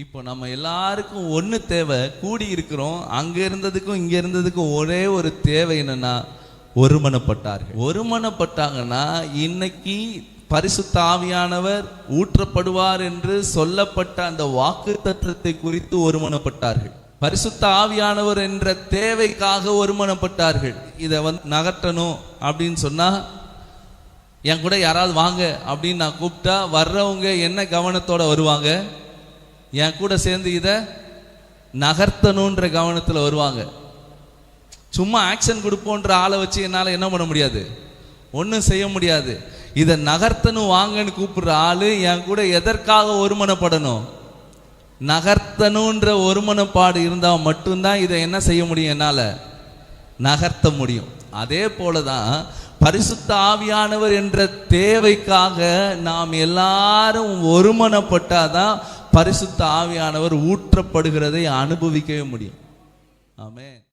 இப்போ நம்ம எல்லாருக்கும் ஒன்று தேவை கூடி இருக்கிறோம் அங்கே இருந்ததுக்கும் இங்கே இருந்ததுக்கும் ஒரே ஒரு தேவை என்னன்னா ஒருமனப்பட்டார்கள். ஒருமனப்பட்டாங்கன்னா இன்னைக்கு பரிசுத்த ஆவியானவர் ஊற்றப்படுவார் என்று சொல்லப்பட்ட அந்த வாக்கு தத்துவத்தை குறித்து ஒருமனப்பட்டார்கள். பரிசுத்த ஆவியானவர் என்ற தேவைக்காக ஒருமனப்பட்டார்கள். இதை வந்து நகர்த்தணும் அப்படின்னு சொன்னால் என் கூட யாராவது வாங்க அப்படின்னு நான் கூப்பிட்டா வர்றவங்க என்ன கவனத்தோட வருவாங்க? என் கூட சேர்ந்து இதை நகர்த்தணுன்ற கவனத்தில் வருவாங்க. சும்மா ஆக்ஷன் கொடுப்போன்ற ஆளை வச்சு என்னால் என்ன பண்ண முடியாது? ஒன்றும் செய்ய முடியாது. இதை நகர்த்தணும் வாங்கன்னு கூப்பிடுற ஆள் என் கூட எதற்காக ஒருமனப்படணும்? நகர்த்தணுன்ற ஒருமனப்பாடு இருந்தால் மட்டும்தான் இதை என்ன செய்ய முடியும் என்னால்? நகர்த்த முடியும். அதே போல தான் பரிசுத்த ஆவியானவர் என்ற தேவைக்காக நாம் எல்லாரும் ஒருமனப்பட்டாதான் பரிசுத்த ஆவியானவர் ஊற்றப்படுகிறதை அனுபவிக்கவே முடியும். ஆமே